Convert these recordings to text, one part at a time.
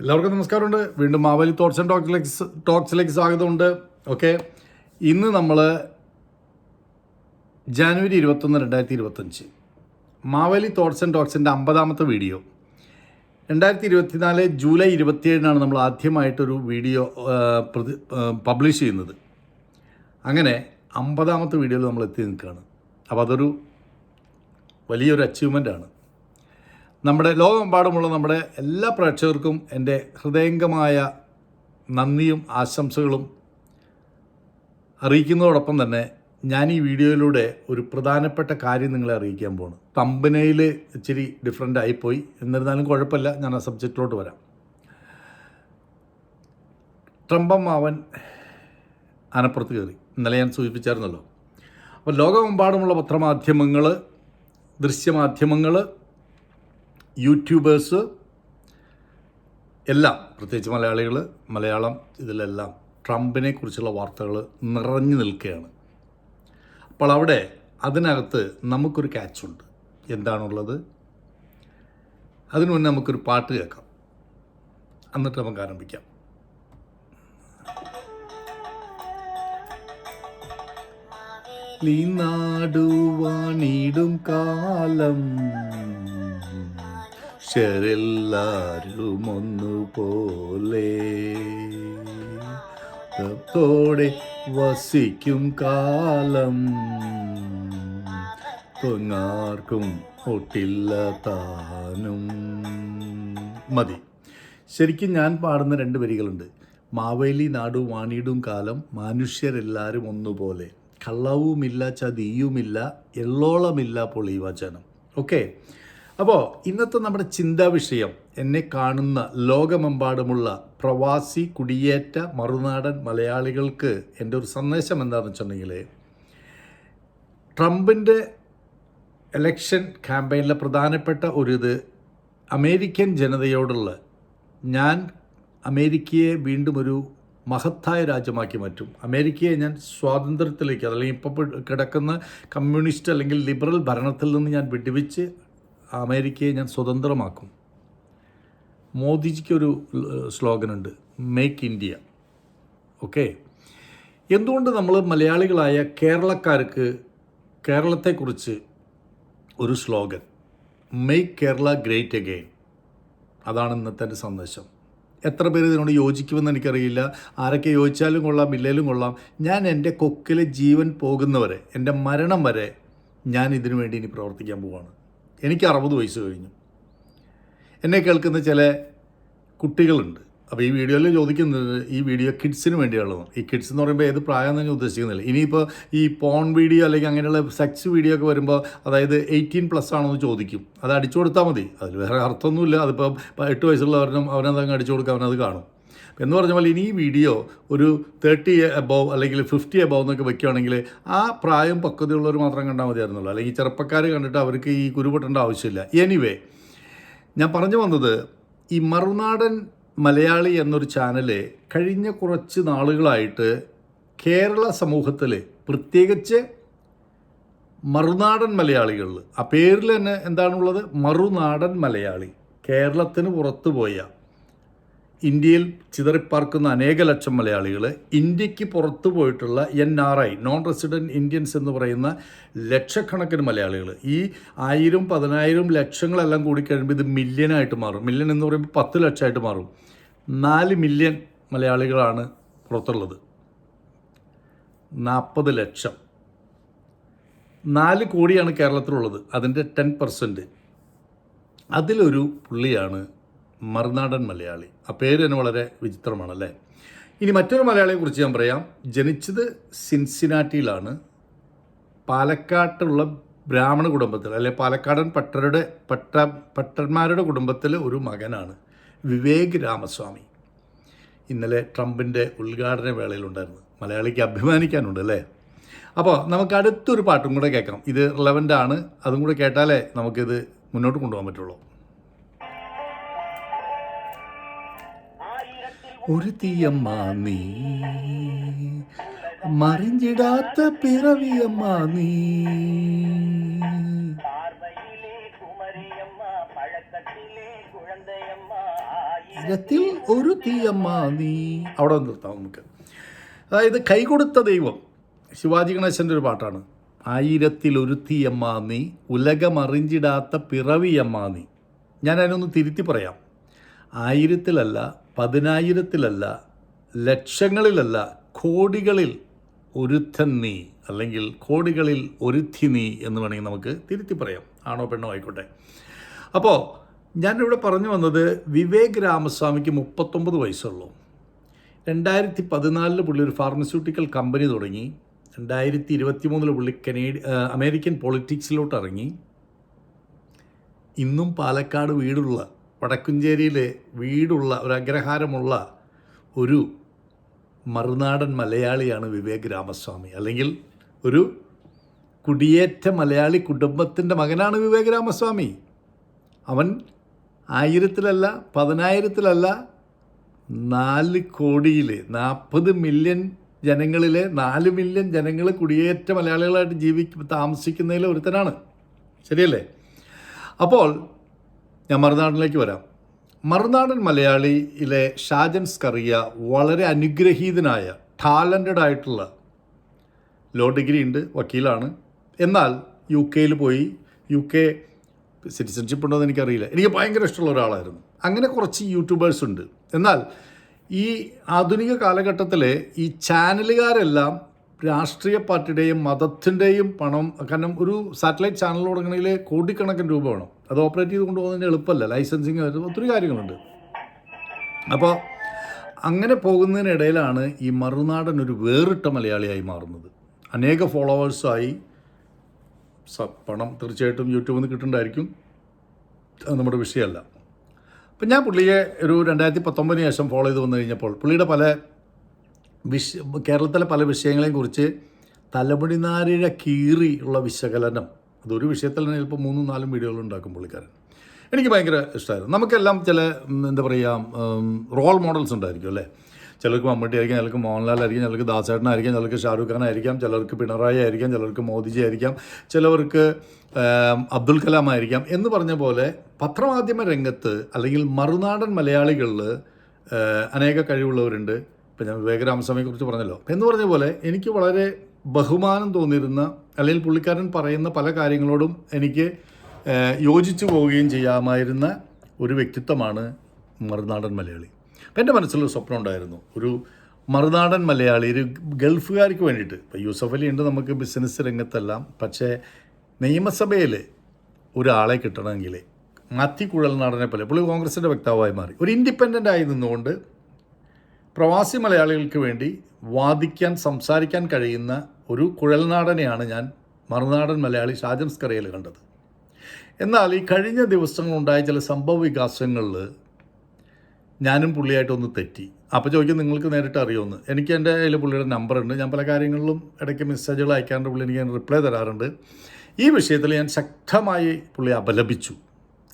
എല്ലാവർക്കും നമസ്കാരമുണ്ട്. വീണ്ടും മാവേലി തോട്ട്സ് ആൻഡ് ടോക്സിലേക്ക് ടോക്സിലേക്ക് സ്വാഗതമുണ്ട്. ഓക്കെ. ഇന്ന് നമ്മൾ ജാനുവരി ഇരുപത്തൊന്ന് രണ്ടായിരത്തി ഇരുപത്തഞ്ച് മാവേലി തോട്ട്സ് ആൻഡ് ടോക്സിന്റെ അമ്പതാമത്തെ വീഡിയോ. രണ്ടായിരത്തി ഇരുപത്തിനാല് ജൂലൈ ഇരുപത്തിയേഴിനാണ് നമ്മൾ ആദ്യമായിട്ടൊരു വീഡിയോ പബ്ലിഷ് ചെയ്യുന്നത്. അങ്ങനെ അമ്പതാമത്തെ വീഡിയോയിൽ നമ്മൾ എത്തി നിൽക്കുകയാണ്. അപ്പോൾ അതൊരു വലിയൊരു അച്ചീവ്മെന്റ് ആണ്. നമ്മുടെ ലോകമെമ്പാടുമുള്ള നമ്മുടെ എല്ലാ പ്രേക്ഷകർക്കും എന്റെ ഹൃദയംഗമായ നന്ദിയും ആശംസകളും അറിയിക്കുന്നതോടൊപ്പം തന്നെ ഞാൻ ഈ വീഡിയോയിലൂടെ ഒരു പ്രധാനപ്പെട്ട കാര്യം നിങ്ങളെ അറിയിക്കാൻ പോണ്. തമ്പനയിൽ ഇച്ചിരി ഡിഫറെന്റ് ആയിപ്പോയി. എന്നിരുന്നാലും കുഴപ്പമില്ല. ഞാൻ ആ സബ്ജക്റ്റിലോട്ട് വരാം. ട്രംപമ്മാവൻ ആനപ്പുറത്ത് കയറി. ഇന്നലെ ഞാൻ സൂചിപ്പിച്ചായിരുന്നല്ലോ. അപ്പോൾ ലോകമെമ്പാടുമുള്ള പത്രമാധ്യമങ്ങൾ ദൃശ്യമാധ്യമങ്ങൾ യൂട്യൂബേഴ്സ് എല്ലാം പ്രത്യേകിച്ച് മലയാളികൾ മലയാളം ഇതിലെല്ലാം ട്രംപിനെ കുറിച്ചുള്ള വാർത്തകൾ നിറഞ്ഞു നിൽക്കുകയാണ്. അപ്പോൾ അവിടെ അതിനകത്ത് നമുക്കൊരു ക്യാച്ചുണ്ട് എന്താണുള്ളത്? അതിനു മുന്നേ നമുക്കൊരു പാട്ട് കേൾക്കാം. എന്നിട്ട് നമുക്ക് ആരംഭിക്കാം. നാടുവാണിടും കാലം. ശരെല്ലാരും ഒന്നുപോലെ ത്തോടെ വസിക്കും കാലം. തൊങ്ങാർക്കും ഒട്ടില്ല താനും. മതി. ശരിക്കും ഞാൻ പാടുന്ന രണ്ട് വരികളുണ്ട്. മാവേലി നാടും വാണിയിടും കാലം മനുഷ്യരെല്ലാവരും ഒന്നുപോലെ. കള്ളവുമില്ല ചതിയുമില്ല എള്ളോളമില്ല പൊളിവചനം ഓക്കെ? അപ്പോൾ ഇന്നത്തെ നമ്മുടെ ചിന്താ വിഷയം എന്നെ കാണുന്ന ലോകമെമ്പാടുമുള്ള പ്രവാസി കുടിയേറ്റ മറുനാടൻ മലയാളികൾക്ക് എന്റെ ഒരു സന്ദേശം എന്താണെന്ന് വെച്ചിട്ടുണ്ടെങ്കിൽ ട്രംപിന്റെ എലക്ഷൻ ക്യാമ്പയിനിലെ പ്രധാനപ്പെട്ട ഒരു ഇത് അമേരിക്കൻ ജനതയോടുള്ള ഞാൻ അമേരിക്കയെ വീണ്ടും ഒരു മഹത്തായ രാജ്യമാക്കി മാറ്റും. അമേരിക്കയെ ഞാൻ സ്വാതന്ത്ര്യത്തിലേക്ക് അതല്ലെങ്കിൽ ഇപ്പോൾ കിടക്കുന്ന കമ്മ്യൂണിസ്റ്റ് അല്ലെങ്കിൽ ലിബറൽ ഭരണത്തിൽ നിന്ന് ഞാൻ വിടുവിച്ച് അമേരിക്കയെ ഞാൻ സ്വതന്ത്രമാക്കും. മോദിജിക്കൊരു ഉണ്ട് മേക്ക് ഇന്ത്യ ഓക്കെ? എന്തുകൊണ്ട് നമ്മൾ മലയാളികളായ കേരളക്കാർക്ക് കേരളത്തെക്കുറിച്ച് ഒരു slogan make Kerala great again അതാണ് ഇന്നത്തെ എന്റെ സന്ദേശം. എത്ര പേര് ഇതിനോട് യോജിക്കുമെന്ന് എനിക്കറിയില്ല. ആരൊക്കെ യോജിച്ചാലും കൊള്ളാം ഇല്ലേലും കൊള്ളാം. ഞാൻ എന്റെ കൊക്കിലെ ജീവൻ പോകുന്നവരെ എന്റെ മരണം വരെ ഞാൻ ഇതിനു വേണ്ടി ഇനി പ്രവർത്തിക്കാൻ പോവാണ്. എനിക്ക് അറുപത് വയസ്സ് കഴിഞ്ഞു. എന്നെ കേൾക്കുന്ന ചില കുട്ടികളുണ്ട്. അപ്പോൾ ഈ വീഡിയോയിൽ ചോദിക്കുന്നത് ഈ വീഡിയോ കിഡ്സിന് വേണ്ടിയുള്ളതാണ്. ഈ കിഡ്സ് എന്ന് പറയുമ്പോൾ ഏത് പ്രായം തന്നെ ഉദ്ദേശിക്കുന്നില്ല. ഇനിയിപ്പോൾ ഈ പോൺ വീഡിയോ അല്ലെങ്കിൽ അങ്ങനെയുള്ള സെക്സ് വീഡിയോ ഒക്കെ വരുമ്പോൾ അതായത് എയ്റ്റീൻ പ്ലസ് ആണോ എന്ന് ചോദിക്കും. അത് അടിച്ചു കൊടുത്താൽ മതി. അതിൽ വേറെ അർത്ഥമൊന്നുമില്ല. അതിപ്പോൾ എട്ട് വയസ്സുള്ളവരും അവനതങ്ങ് അടിച്ചു കൊടുക്കുക അവനത് കാണും. എന്ന് പറഞ്ഞ പോലെ ഇനി ഈ വീഡിയോ ഒരു തേർട്ടി എബോവ് അല്ലെങ്കിൽ ഫിഫ്റ്റി എബോവ് എന്നൊക്കെ വെക്കുകയാണെങ്കിൽ ആ പ്രായം പക്വതയുള്ളവർ മാത്രം കണ്ടാൽ മതിയായിരുന്നുള്ളൂ. അല്ലെങ്കിൽ ചെറുപ്പക്കാർ കണ്ടിട്ട് അവർക്ക് ഈ കുരുപെട്ടേണ്ട ആവശ്യമില്ല. എനിവേ ഞാൻ പറഞ്ഞു വന്നത് ഈ മറുനാടൻ മലയാളി എന്നൊരു ചാനൽ കഴിഞ്ഞ കുറച്ച് നാളുകളായിട്ട് കേരള സമൂഹത്തിൽ പ്രത്യേകിച്ച് മറുനാടൻ മലയാളികളിൽ ആ പേരിൽ തന്നെ എന്താണുള്ളത്? മറുനാടൻ മലയാളി. കേരളത്തിന് പുറത്തു പോയ ഇന്ത്യയിൽ ചിതറിപ്പാർക്കുന്ന അനേക ലക്ഷം മലയാളികൾ ഇന്ത്യയ്ക്ക് പുറത്തു പോയിട്ടുള്ള N R I non resident Indians എന്ന് പറയുന്ന ലക്ഷക്കണക്കിന് മലയാളികൾ ഈ ആയിരം പതിനായിരം ലക്ഷങ്ങളെല്ലാം കൂടി കഴിയുമ്പോൾ ഇത് മില്യനായിട്ട് മാറും. മില്യൺ എന്ന് പറയുമ്പോൾ പത്ത് ലക്ഷമായിട്ട് മാറും. നാല് മില്യൺ മലയാളികളാണ് പുറത്തുള്ളത്. നാൽപ്പത് ലക്ഷം. നാല് കോടിയാണ് കേരളത്തിലുള്ളത്. അതിന്റെ ടെൻ പെർസെന്റ് അതിലൊരു പുള്ളിയാണ് മറുനാടൻ മലയാളി. ആ പേര് തന്നെ വളരെ വിചിത്രമാണല്ലേ? ഇനി മറ്റൊരു മലയാളിയെ കുറിച്ച് ഞാൻ പറയാം. ജനിച്ചത് സിൻസിനാറ്റിയിലാണ്. പാലക്കാട്ടുള്ള ബ്രാഹ്മണ കുടുംബത്തിൽ അല്ലെ പാലക്കാടൻ പട്ടരുടെ പട്ട പട്ടന്മാരുടെ കുടുംബത്തിലെ ഒരു മകനാണ് വിവേക് രാമസ്വാമി. ഇന്നലെ ട്രംപിന്റെ ഉദ്ഘാടന വേളയിലുണ്ടായിരുന്നു മലയാളിക്ക് അഭിമാനിക്കാനുണ്ട് അല്ലേ? അപ്പോൾ നമുക്ക് അടുത്തൊരു പാട്ടും കൂടെ കേൾക്കാം. ഇത് റിലവന്റ് ആണ്. അതും കൂടെ കേട്ടാലേ നമുക്കിത് മുന്നോട്ട് കൊണ്ടുപോകാൻ പറ്റുള്ളൂ. ഒരു തീയമ്മ നീ. മറിഞ്ഞിടാത്ത പിറവിയമ്മ നീ. ഇരത്തിൽ ഒരു തീയമ്മ നീ. അവിടെ നിർത്താം നമുക്ക്. അതായത് കൈകൊടുത്ത ദൈവം ശിവാജി ഗണേശന്റെ ഒരു പാട്ടാണ്. ആയിരത്തിൽ ഒരുത്തിയമ്മ നീ ഉലകമറിഞ്ചിടാത്ത പിറവിയമ്മ നീ. ഞാൻ അതിനൊന്ന് തിരുത്തി പറയാം. ആയിരത്തിലല്ല പതിനായിരത്തിലല്ല ലക്ഷങ്ങളിലല്ല കോടികളിൽ ഒരുത്തൻ നീ അല്ലെങ്കിൽ കോടികളിൽ ഒരുത്തി നീ എന്ന് വേണമെങ്കിൽ നമുക്ക് തിരുത്തി പറയാം. ആണോ പെണ്ണോ ആയിക്കോട്ടെ. അപ്പോൾ ഞാനിവിടെ പറഞ്ഞു വന്നത് വിവേക് രാമസ്വാമിക്ക് മുപ്പത്തൊമ്പത് വയസ്സുള്ളൂ. രണ്ടായിരത്തി പതിനാലിൽ പുള്ളി ഒരു ഫാർമസ്യൂട്ടിക്കൽ കമ്പനി തുടങ്ങി. രണ്ടായിരത്തി ഇരുപത്തി മൂന്നിൽ പുള്ളി കനേഡി അമേരിക്കൻ പൊളിറ്റിക്സിലോട്ട് ഇറങ്ങി. ഇന്നും പാലക്കാട് വീടുള്ള വടക്കുംചേരിയിലെ വീടുള്ള ഒരു അഗ്രഹാരമുള്ള ഒരു മറുനാടൻ മലയാളിയാണ് വിവേക് രാമസ്വാമി. അല്ലെങ്കിൽ ഒരു കുടിയേറ്റ മലയാളി കുടുംബത്തിന്റെ മകനാണ് വിവേക് രാമസ്വാമി. അവൻ ആയിരത്തിലല്ല പതിനായിരത്തിലല്ല നാല് കോടിയിൽ നാൽപ്പത് മില്യൺ ജനങ്ങളിലെ നാല് മില്യൺ ജനങ്ങൾ കുടിയേറ്റ മലയാളികളായിട്ട് ജീവിക്ക താമസിക്കുന്നതിൽ ഒരുത്തനാണ്. ശരിയല്ലേ? അപ്പോൾ ഞാൻ മറുനാടിലേക്ക് വരാം. മറുനാടൻ മലയാളിയിലെ ഷാജൻ സ്കറിയ വളരെ അനുഗ്രഹീതനായ ടാലന്റഡ് ആയിട്ടുള്ള ലോ ഡിഗ്രി ഉണ്ട് വക്കീലാണ്. എന്നാൽ യു കെയിൽ പോയി യു കെ സിറ്റിസൺഷിപ്പ് ഉണ്ടോ എന്ന് എനിക്കറിയില്ല. എനിക്ക് ഭയങ്കര ഇഷ്ടമുള്ള ഒരാളായിരുന്നു. അങ്ങനെ കുറച്ച് യൂട്യൂബേഴ്സ് ഉണ്ട്. എന്നാൽ ഈ ആധുനിക കാലഘട്ടത്തിലെ ഈ ചാനലുകാരെല്ലാം രാഷ്ട്രീയ പാർട്ടിയുടെയും മതത്തിന്റെയും പണം കാരണം ഒരു സാറ്റലൈറ്റ് ചാനൽ തുടങ്ങണമെങ്കിൽ കോടിക്കണക്കിന് രൂപ വേണം. അത് ഓപ്പറേറ്റ് ചെയ്ത് കൊണ്ടുപോകുന്നതിന് എളുപ്പമല്ല. ലൈസൻസിങ് ഒത്തിരി കാര്യങ്ങളുണ്ട്. അപ്പോൾ അങ്ങനെ പോകുന്നതിനിടയിലാണ് ഈ മറുനാടൻ ഒരു വേറിട്ട മലയാളിയായി മാറുന്നത്. അനേക ഫോളോവേഴ്സായി പണം തീർച്ചയായിട്ടും യൂട്യൂബിൽ നിന്ന് കിട്ടുന്നുണ്ടായിരിക്കും നമ്മുടെ വിഷയമല്ല. അപ്പം ഞാൻ പുള്ളിയെ ഒരു രണ്ടായിരത്തി പത്തൊമ്പതിന് ശേഷം ഫോളോ ചെയ്ത് വന്നു കഴിഞ്ഞപ്പോൾ പുള്ളിയുടെ പല വിഷ കേരളത്തിലെ പല വിഷയങ്ങളെയും കുറിച്ച് തലമുടിനാരിഴ കീറി ഉള്ള വിശകലനം. അതൊരു വിഷയത്തിൽ തന്നെ ചിലപ്പോൾ മൂന്നും നാലും വീഡിയോകൾ ഉണ്ടാക്കും പുള്ളിക്കാരൻ. എനിക്ക് ഭയങ്കര ഇഷ്ടമായിരുന്നു നമുക്കെല്ലാം ചില എന്താ പറയുക റോൾ മോഡൽസ് ഉണ്ടായിരിക്കും അല്ലേ? ചിലർക്ക് മമ്മൂട്ടി ആയിരിക്കാം ചിലർക്ക് മോഹൻലാൽ ആയിരിക്കാം ചിലർക്ക് ദാസേട്ടനായിരിക്കാം ചിലർക്ക് ഷാരൂഖ് ഖാൻ ആയിരിക്കാം ചിലർക്ക് പിണറായി ആയിരിക്കാം ചിലർക്ക് മോദിജി ആയിരിക്കാം ചിലവർക്ക് അബ്ദുൽ കലാം ആയിരിക്കാം എന്ന് പറഞ്ഞ പോലെ പത്രമാധ്യമ രംഗത്ത് അല്ലെങ്കിൽ മറുനാടൻ മലയാളികളിൽ അനേക കഴിവുള്ളവരുണ്ട്. ഇപ്പം ഞാൻ വിവേകരാമസ്വാമിയെക്കുറിച്ച് കുറിച്ച് പറഞ്ഞല്ലോ. എന്ന് പറഞ്ഞ പോലെ എനിക്ക് വളരെ ബഹുമാനം തോന്നിയിരുന്ന അല്ലെങ്കിൽ പുള്ളിക്കാരൻ പറയുന്ന പല കാര്യങ്ങളോടും എനിക്ക് യോജിച്ചു പോവുകയും ചെയ്യാമായിരുന്ന ഒരു വ്യക്തിത്വമാണ് മറുനാടൻ മലയാളി. എന്റെ മനസ്സിലൊരു സ്വപ്നം ഉണ്ടായിരുന്നു. ഒരു മറുനാടൻ മലയാളി ഒരു ഗൾഫുകാർക്ക് വേണ്ടിയിട്ട്. ഇപ്പോൾ യൂസഫ് അലി ഉണ്ട് നമുക്ക് ബിസിനസ് രംഗത്തെല്ലാം. പക്ഷേ നിയമസഭയിൽ ഒരാളെ കിട്ടണമെങ്കിൽ മത്തി കുഴൽനാടനെ പോലെ പുള്ളി കോൺഗ്രസിന്റെ വക്താവായി മാറി. ഒരു ഇൻഡിപെൻഡന്റ് ആയി നിന്നുകൊണ്ട് പ്രവാസി മലയാളികൾക്ക് വേണ്ടി വാദിക്കാൻ സംസാരിക്കാൻ കഴിയുന്ന ഒരു കുഴൽനാടനെയാണ് ഞാൻ മറുനാടൻ മലയാളി ഷാജംസ്കറയിൽ കണ്ടത്. എന്നാൽ ഈ കഴിഞ്ഞ ദിവസങ്ങളുണ്ടായ ചില സംഭവ വികാസങ്ങളിൽ ഞാനും പുള്ളിയായിട്ടൊന്ന് തെറ്റി. അപ്പോൾ ചോദിക്കും നിങ്ങൾക്ക് നേരിട്ട് അറിയുമെന്ന്. എനിക്ക് എന്റെ കയ്യിൽ പുള്ളിയുടെ നമ്പറുണ്ട് ഞാൻ പല കാര്യങ്ങളിലും ഇടയ്ക്ക് മെസ്സേജുകൾ അയക്കാറുണ്ട്. പുള്ളി എനിക്ക് റിപ്ലൈ തരാറുണ്ട്. ഈ വിഷയത്തിൽ ഞാൻ ശക്തമായി പുള്ളി അപലപിച്ചു.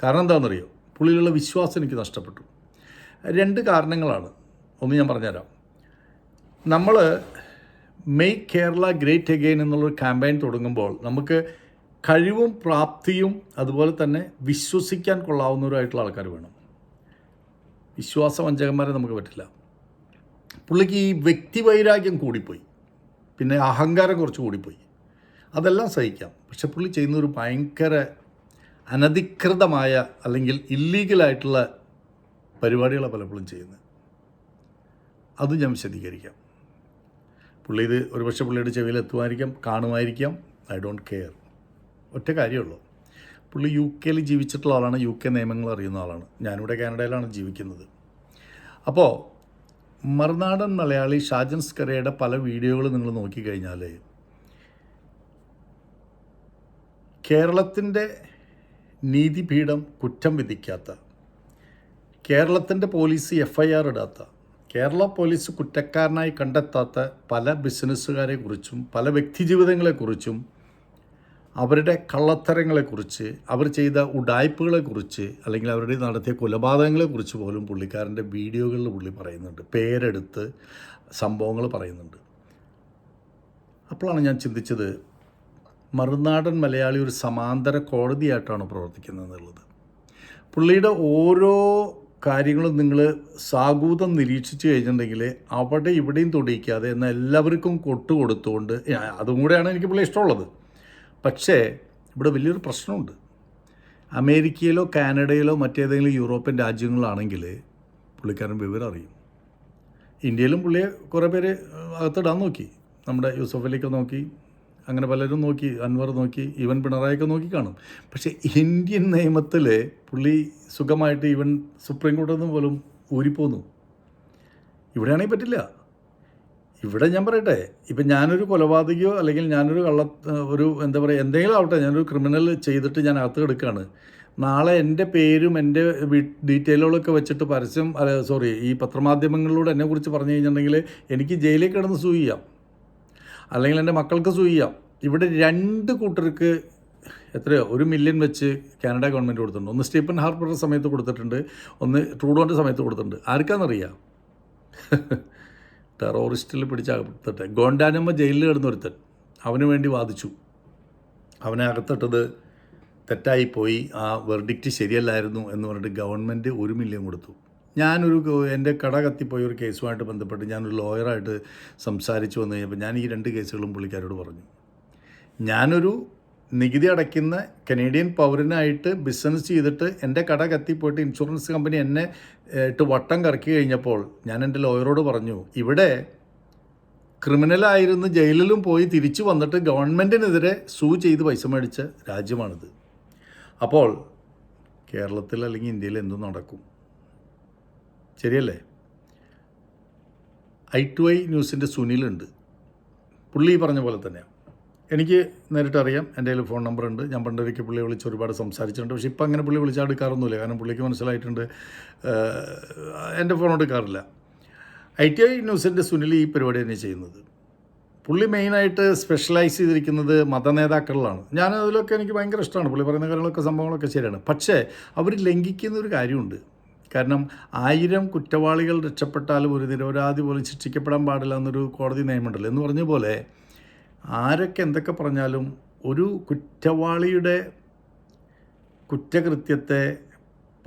കാരണം എന്താണെന്നറിയോ? പുള്ളിയിലുള്ള വിശ്വാസം എനിക്ക് നഷ്ടപ്പെട്ടു. രണ്ട് കാരണങ്ങളാണ്. ഒന്ന് ഞാൻ പറഞ്ഞുതരാം. നമ്മൾ മെയ്ക്ക് കേരള ഗ്രേറ്റ് അഗെയിൻ എന്നുള്ളൊരു ക്യാമ്പയിൻ തുടങ്ങുമ്പോൾ നമുക്ക് കഴിവും പ്രാപ്തിയും അതുപോലെ തന്നെ വിശ്വസിക്കാൻ കൊള്ളാവുന്നവരായിട്ടുള്ള ആൾക്കാർ വേണം. വിശ്വാസവഞ്ചകന്മാരെ നമുക്ക് പറ്റില്ല. പുള്ളിക്ക് ഈ വ്യക്തിവൈരാഗ്യം കൂടിപ്പോയി. പിന്നെ അഹങ്കാരം കുറച്ച് കൂടിപ്പോയി. അതെല്ലാം സഹിക്കാം. പക്ഷെ പുള്ളി ചെയ്യുന്ന ഒരു ഭയങ്കര അനധികൃതമായ അല്ലെങ്കിൽ ഇല്ലീഗലായിട്ടുള്ള പരിപാടികളാണ് പലപ്പോഴും ചെയ്യുന്നത്. അത് ഞാൻ വിശദീകരിക്കാം. പുള്ളി ഇത് ഒരുപക്ഷെ പുള്ളിയുടെ ചെവിയിൽ എത്തുമായിരിക്കാം കാണുമായിരിക്കാം. I don't care. ഒറ്റ കാര്യമുള്ളൂ. പുള്ളി യു കെയിൽ ജീവിച്ചിട്ടുള്ള ആളാണ് യു കെ നിയമങ്ങൾ അറിയുന്ന ആളാണ്. ഞാനിവിടെ കാനഡയിലാണ് ജീവിക്കുന്നത്. അപ്പോൾ മറുനാടൻ മലയാളി ഷാജൻ സ്കരയുടെ പല വീഡിയോകൾ നിങ്ങൾ നോക്കിക്കഴിഞ്ഞാൽ കേരളത്തിന്റെ നീതിപീഠം കുറ്റം വിധിക്കാത്ത കേരളത്തിന്റെ പോലീസ് എഫ് ഐ ആർ ഇടാത്ത കേരള പോലീസ് കുറ്റക്കാരനായി കണ്ടെത്താത്ത പല ബിസിനസ്സുകാരെക്കുറിച്ചും പല വ്യക്തിജീവിതങ്ങളെക്കുറിച്ചും അവരുടെ കള്ളത്തരങ്ങളെക്കുറിച്ച് അവർ ചെയ്ത ഉഡായ്പകളെക്കുറിച്ച് അല്ലെങ്കിൽ അവരുടെ നടത്തിയ കൊലപാതകങ്ങളെക്കുറിച്ച് പോലും പുള്ളിക്കാരന്റെ വീഡിയോകളിൽ പുള്ളി പറയുന്നുണ്ട്. പേരെടുത്ത് സംഭവങ്ങൾ പറയുന്നുണ്ട്. അപ്പോഴാണ് ഞാൻ ചിന്തിച്ചത് മറുനാടൻ മലയാളി ഒരു സമാന്തര കോടതിയായിട്ടാണ് പ്രവർത്തിക്കുന്നത് എന്നുള്ളത് പുള്ളിയുടെ ഓരോ കാര്യങ്ങളും നിങ്ങൾ സാഗൂതം നിരീക്ഷിച്ച് കഴിഞ്ഞിട്ടുണ്ടെങ്കിൽ അവിടെ ഇവിടെയും തൊടിയിക്കാതെ എന്നാൽ എല്ലാവർക്കും കൊട്ടു കൊടുത്തുകൊണ്ട് അതും കൂടെയാണ് എനിക്ക് പുള്ളി ഇഷ്ടമുള്ളത്. പക്ഷേ ഇവിടെ വലിയൊരു പ്രശ്നമുണ്ട്. അമേരിക്കയിലോ കാനഡയിലോ മറ്റേതെങ്കിലും യൂറോപ്യൻ രാജ്യങ്ങളാണെങ്കിൽ പുള്ളിക്കാരൻ വിവരം അറിയും. ഇന്ത്യയിലും പുള്ളിയെ കുറേ പേര് അകത്തിടാൻ നോക്കി. നമ്മുടെ യൂസഫലിക്ക് നോക്കി. അങ്ങനെ പലരും നോക്കി അൻവർ നോക്കി ഈവൻ പിണറായിയൊക്കെ നോക്കി കാണും. പക്ഷേ ഇന്ത്യൻ നിയമത്തിൽ പുള്ളി സുഖമായിട്ട് ഈവൻ സുപ്രീം കോടതിയിൽ നിന്ന് പോലും ഊരിപ്പോന്നു. ഇവിടെയാണെങ്കിൽ പറ്റില്ല. ഇവിടെ ഞാൻ പറയട്ടെ ഇപ്പം ഞാനൊരു കൊലപാതകയോ അല്ലെങ്കിൽ ഞാനൊരു കള്ള ഒരു എന്താ പറയുക എന്തെങ്കിലും ആവട്ടെ ഞാനൊരു ക്രിമിനൽ ചെയ്തിട്ട് ഞാൻ അകത്ത് കിടക്കുകയാണ് നാളെ എന്റെ പേരും എന്റെ ഡീറ്റെയിലുകളൊക്കെ വെച്ചിട്ട് പരസ്യം സോറി ഈ പത്രമാധ്യമങ്ങളിലൂടെ എന്നെക്കുറിച്ച് പറഞ്ഞു കഴിഞ്ഞിട്ടുണ്ടെങ്കിൽ എനിക്ക് ജയിലിൽ കിടന്ന് സൂ ചെയ്യാം അല്ലെങ്കിൽ എന്റെ മക്കൾക്ക് സൂ ചെയ്യാം ഇവിടെ രണ്ട് കൂട്ടർക്ക് എത്രയോ ഒരു മില്യൺ വെച്ച് കാനഡ ഗവൺമെന്റ് കൊടുത്തിട്ടുണ്ട്. ഒന്ന് സ്റ്റീപ്പൻ ഹാർപ്പറുടെ സമയത്ത് കൊടുത്തിട്ടുണ്ട് ഒന്ന് ട്രൂഡോന്റെ സമയത്ത് കൊടുത്തിട്ടുണ്ട്. ആർക്കാണെന്നറിയാം ടെററിസ്റ്റിൽ പിടിച്ചകത്തിട്ടെ ഗോണ്ടാനമ്മ ജയിലിൽ കിടന്നൊരുത്തൻ അവന് വേണ്ടി വാദിച്ചു. അവനെ അകത്തിട്ടത് തെറ്റായിപ്പോയി. ആ വെർഡിക്റ്റ് ശരിയല്ലായിരുന്നു എന്ന് പറഞ്ഞിട്ട് ഗവൺമെന്റ് ഒരു മില്യൺ കൊടുത്തു. ഞാനൊരു എന്റെ കട കത്തിപ്പോയ ഒരു കേസുമായിട്ട് ബന്ധപ്പെട്ട് ഞാനൊരു ലോയറായിട്ട് സംസാരിച്ചു വന്നു കഴിഞ്ഞപ്പോൾ ഞാൻ ഈ രണ്ട് കേസുകളും പുള്ളിക്കാരോട് പറഞ്ഞു. ഞാനൊരു നികുതി അടയ്ക്കുന്ന കനേഡിയൻ പൗരനായിട്ട് ബിസിനസ് ചെയ്തിട്ട് എന്റെ കട കത്തിപ്പോയിട്ട് ഇൻഷുറൻസ് കമ്പനി എന്നെ ഇട്ട് വട്ടം കറക്കി കഴിഞ്ഞപ്പോൾ ഞാൻ എന്റെ ലോയറോട് പറഞ്ഞു ഇവിടെ ക്രിമിനലായിരുന്നു ജയിലിലും പോയി തിരിച്ചു വന്നിട്ട് ഗവൺമെന്റിനെതിരെ സൂ ചെയ്ത് പൈസ മേടിച്ച രാജ്യമാണിത്. അപ്പോൾ കേരളത്തിൽ അല്ലെങ്കിൽ ഇന്ത്യയിൽ എന്തും നടക്കും. ശരിയല്ലേ? ഐ ടു ഐ ന്യൂസിന്റെ സുനിലുണ്ട്. പുള്ളി പറഞ്ഞ പോലെ തന്നെയാണ് എനിക്ക് നേരിട്ട് അറിയാം എന്റെ കയ്യിൽ ഫോൺ നമ്പർ ഉണ്ട് ഞാൻ പണ്ടൊരിക്കൽ പുള്ളിയെ വിളിച്ച് ഒരുപാട് സംസാരിച്ചിട്ടുണ്ട്. പക്ഷേ ഇപ്പം അങ്ങനെ പുള്ളി വിളിച്ചാൽ എടുക്കാറൊന്നുമില്ല. കാരണം പുള്ളിക്ക് മനസ്സിലായിട്ടുണ്ട് എന്റെ ഫോൺ എടുക്കാറില്ല. ഐ ടി ഐ ന്യൂസിന്റെ സുനിൽ ഈ പരിപാടി തന്നെ ചെയ്യുന്നത്. പുള്ളി മെയിനായിട്ട് സ്പെഷ്യലൈസ് ചെയ്തിരിക്കുന്നത് മതനേതാക്കളിലാണ് ഞാൻ അതിലൊക്കെ എനിക്ക് ഭയങ്കര ഇഷ്ടമാണ്. പുള്ളി പറയുന്ന കാര്യങ്ങളൊക്കെ സംഭവങ്ങളൊക്കെ ശരിയാണ്. പക്ഷേ അവർ ലംഘിക്കുന്ന ഒരു കാര്യമുണ്ട്. കാരണം ആയിരം കുറ്റവാളികൾ രക്ഷപ്പെട്ടാലും ഒരു നിരപരാധി പോലും ശിക്ഷിക്കപ്പെടാൻ പാടില്ല എന്നൊരു കോടതി നിയമമുണ്ടല്ലോ. എന്ന് പറഞ്ഞ പോലെ ആരൊക്കെ എന്തൊക്കെ പറഞ്ഞാലും ഒരു കുറ്റവാളിയുടെ കുറ്റകൃത്യത്തെ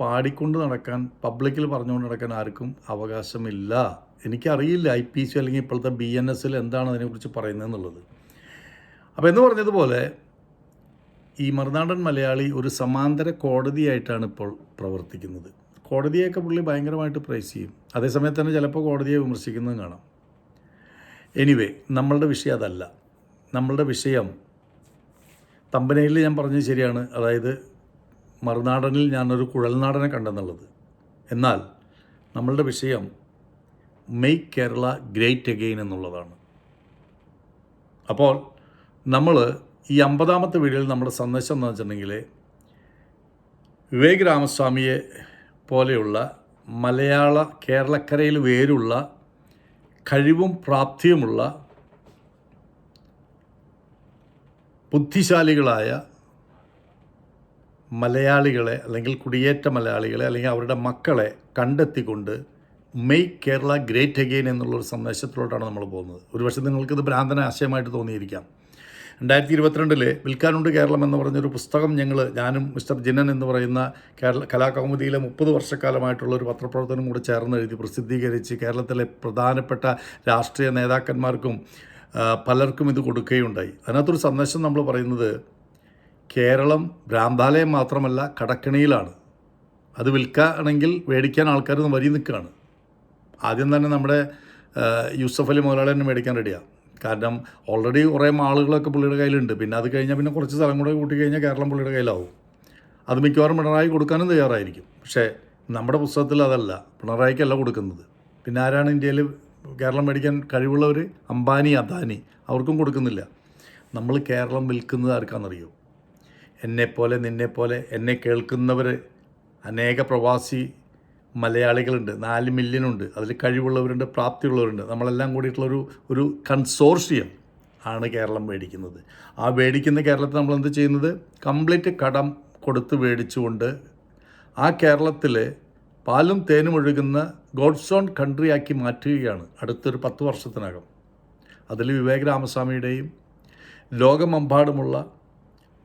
പാടിക്കൊണ്ട് നടക്കാൻ പബ്ലിക്കിൽ പറഞ്ഞുകൊണ്ട് നടക്കാൻ ആർക്കും അവകാശമില്ല. എനിക്കറിയില്ല ഐ പി സി അല്ലെങ്കിൽ ഇപ്പോഴത്തെ ബി എൻ എസിൽ എന്താണ് അതിനെക്കുറിച്ച് പറയുന്നതെന്നുള്ളത് അപ്പോൾ എന്ന് പറഞ്ഞതുപോലെ ഈ മറുനാടൻ മലയാളി ഒരു സമാന്തര കോടതിയായിട്ടാണ് ഇപ്പോൾ പ്രവർത്തിക്കുന്നത്. കോടതിയൊക്കെ പുള്ളി ഭയങ്കരമായിട്ട് പ്രൈസ് ചെയ്യും. അതേസമയത്ത് തന്നെ ചിലപ്പോൾ കോടതിയെ വിമർശിക്കുന്നതും കാണാം. എനിവേ നമ്മളുടെ വിഷയം അതല്ല. നമ്മളുടെ വിഷയം തമ്പനയിൽ ഞാൻ പറഞ്ഞത് ശരിയാണ്. അതായത് മറുനാടനിൽ ഞാനൊരു കുഴൽനാടനെ കണ്ടെന്നുള്ളത്. എന്നാൽ നമ്മളുടെ വിഷയം മെയ്ക്ക് കേരള ഗ്രേറ്റ് അഗെയിൻ എന്നുള്ളതാണ്. അപ്പോൾ നമ്മൾ ഈ അമ്പതാമത്തെ വീഡിയോയിൽ നമ്മുടെ സന്ദേശം എന്ന് വെച്ചിട്ടുണ്ടെങ്കിൽ വിവേക് രാമസ്വാമിയെ പോലെയുള്ള മലയാള കേരളക്കരയിൽ വേരുള്ള കഴിവും പ്രാപ്തിയുമുള്ള ബുദ്ധിശാലികളായ മലയാളികളെ അല്ലെങ്കിൽ കുടിയേറ്റ മലയാളികളെ അല്ലെങ്കിൽ അവരുടെ മക്കളെ കണ്ടെത്തിക്കൊണ്ട് മെയ്ക്ക് കേരള ഗ്രേറ്റ് അഗെയിൻ എന്നുള്ളൊരു സന്ദേശത്തിലോട്ടാണ് നമ്മൾ പോകുന്നത്. ഒരുപക്ഷെ നിങ്ങൾക്കിത് ഭ്രാന്തന ആശയമായിട്ട് തോന്നിയിരിക്കാം. രണ്ടായിരത്തി ഇരുപത്തിരണ്ടിലെ വിൽക്കാനുണ്ട് കേരളം എന്ന് പറഞ്ഞൊരു പുസ്തകം ഞങ്ങൾ ഞാനും മിസ്റ്റർ ജിന്നൻ എന്ന് പറയുന്ന കേരള കലാകൗമുദിയിലെ മുപ്പത് വർഷക്കാലമായിട്ടുള്ള ഒരു പത്രപ്രവർത്തനം കൂടെ ചേർന്ന് എഴുതി പ്രസിദ്ധീകരിച്ച് കേരളത്തിലെ പ്രധാനപ്പെട്ട രാഷ്ട്രീയ നേതാക്കന്മാർക്കും പലർക്കും ഇത് കൊടുക്കുകയുണ്ടായി. അതിനകത്തൊരു സന്ദേശം നമ്മൾ പറയുന്നത് കേരളം ഭ്രാന്താലയം മാത്രമല്ല കടക്കിണിയിലാണ്. അത് വിൽക്കുകയാണെങ്കിൽ മേടിക്കാൻ ആൾക്കാർ വരി നിൽക്കുകയാണ്. ആദ്യം തന്നെ നമ്മുടെ യൂസഫ് അലി മുതലാളി തന്നെ മേടിക്കാൻ റെഡിയാണ് കാരണം ഓൾറെഡി കുറേ മാളുകളൊക്കെ പുള്ളിയുടെ കയ്യിലുണ്ട്. പിന്നെ അത് കഴിഞ്ഞാൽ പിന്നെ കുറച്ച് സ്ഥലം കൂടെ കൂട്ടി കഴിഞ്ഞാൽ കേരളം പുള്ളിയുടെ കയ്യിലാവും. അത് മിക്കവാറും പിണറായി കൊടുക്കാനും തയ്യാറായിരിക്കും. പക്ഷേ നമ്മുടെ പുസ്തകത്തിൽ അതല്ല. പിണറായിക്കല്ല കൊടുക്കുന്നത്. പിന്നെ ആരാണ് ഇന്ത്യയിൽ കേരളം മേടിക്കാൻ കഴിവുള്ളവർ അംബാനി അദാനി. അവർക്കും കൊടുക്കുന്നില്ല. നമ്മൾ കേരളം വിൽക്കുന്നത് ആർക്കാണെന്നറിയോ? എന്നെപ്പോലെ നിന്നെപ്പോലെ എന്നെ കേൾക്കുന്നവർ അനേക പ്രവാസി മലയാളികളുണ്ട്. നാല് മില്യനുണ്ട്. അതിൽ കഴിവുള്ളവരുണ്ട് പ്രാപ്തിയുള്ളവരുണ്ട്. നമ്മളെല്ലാം കൂടിയിട്ടുള്ളൊരു ഒരു കൺസോർഷ്യം ആണ് കേരളം മേടിക്കുന്നത്. ആ മേടിക്കുന്ന കേരളത്തിൽ നമ്മൾ എന്ത് ചെയ്യുന്നത്? കംപ്ലീറ്റ് കടം കൊടുത്ത് മേടിച്ചുകൊണ്ട് ആ കേരളത്തിൽ പാലും തേനും ഒഴുകുന്ന ഗോഡ്സ് ഓൺ കൺട്രിയാക്കി മാറ്റുകയാണ് അടുത്തൊരു പത്ത് വർഷത്തിനകം. അതിൽ വിവേക് രാമസ്വാമിയുടെയും ലോകമെമ്പാടുമുള്ള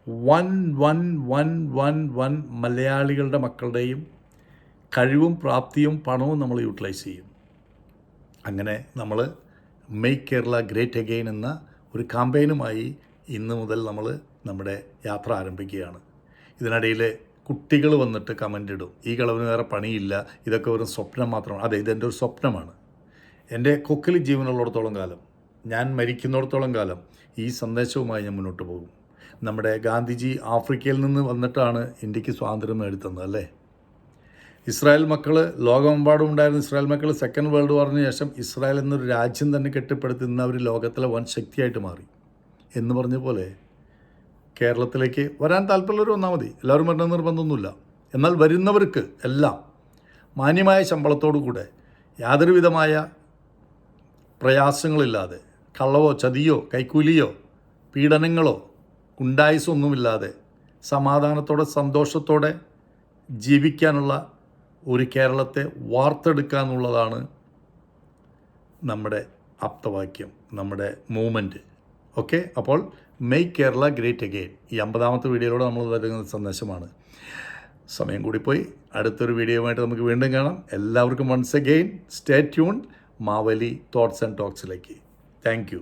one one one one one മലയാളികളുടെ മക്കളുടെയും കഴിവും പ്രാപ്തിയും പണവും നമ്മൾ യൂട്ടിലൈസ് ചെയ്യും. അങ്ങനെ നമ്മൾ മെയ്ക്ക് കേരള ഗ്രേറ്റ് അഗെയിൻ എന്ന ഒരു കാമ്പയിനുമായി ഇന്ന് മുതൽ നമ്മൾ നമ്മുടെ യാത്ര ആരംഭിക്കുകയാണ്. ഇതിനിടയിൽ കുട്ടികൾ വന്നിട്ട് കമന്റ് ഇടും. ഈ കളവിന് വേറെ പണിയില്ല. ഇതൊക്കെ ഒരു സ്വപ്നം മാത്രമാണ്. അതെ ഇതെന്റെ ഒരു സ്വപ്നമാണ്. എന്റെ കൊക്കിൽ ജീവനുള്ളിടത്തോളം കാലം ഞാൻ മരിക്കുന്നിടത്തോളം കാലം ഈ സന്ദേശവുമായി ഞാൻ മുന്നോട്ട് പോകും. നമ്മുടെ ഗാന്ധിജി ആഫ്രിക്കയിൽ നിന്ന് വന്നിട്ടാണ് ഇന്ത്യയ്ക്ക് സ്വാതന്ത്ര്യം നേടിത്തന്നത് അല്ലേ? ഇസ്രായേൽ മക്കൾ ലോകമെമ്പാടും ഉണ്ടായിരുന്ന ഇസ്രായേൽ മക്കൾ സെക്കൻഡ് വേൾഡ് വാറിന് ശേഷം ഇസ്രായേൽ എന്നൊരു രാജ്യം തന്നെ കെട്ടിപ്പടുത്തി അവർ ലോകത്തിലെ വൻ ശക്തിയായിട്ട് മാറി. എന്ന് പറഞ്ഞ പോലെ കേരളത്തിലേക്ക് വരാൻ താല്പര്യമുള്ളവർ വന്നാൽ മതി. എല്ലാവരും വരണമെന്ന് നിർബന്ധമൊന്നുമില്ല. എന്നാൽ വരുന്നവർക്ക് എല്ലാം മാന്യമായ ശമ്പളത്തോടു കൂടെ യാതൊരു വിധമായ പ്രയാസങ്ങളില്ലാതെ കള്ളവോ ചതിയോ കൈക്കൂലിയോ പീഡനങ്ങളോ ഉണ്ടായിസൊന്നുമില്ലാതെ സമാധാനത്തോടെ സന്തോഷത്തോടെ ജീവിക്കാനുള്ള ഒരു കേരളത്തെ വാർത്തെടുക്കുക എന്നുള്ളതാണ് നമ്മുടെ ആപ്തവാക്യം നമ്മുടെ മൂവ്മെന്റ് ഓക്കെ? അപ്പോൾ മെയ്ക്ക് കേരള ഗ്രേറ്റ് അഗെയിൻ. ഈ അമ്പതാമത്തെ വീഡിയോയിലൂടെ നമ്മൾ തരുന്ന സന്ദേശമാണ്. സമയം കൂടി പോയി അടുത്തൊരു വീഡിയോയുമായിട്ട് നമുക്ക് വീണ്ടും കാണാം. എല്ലാവർക്കും once again stay tune Mavali thoughts and ടോക്സിലേക്ക് thank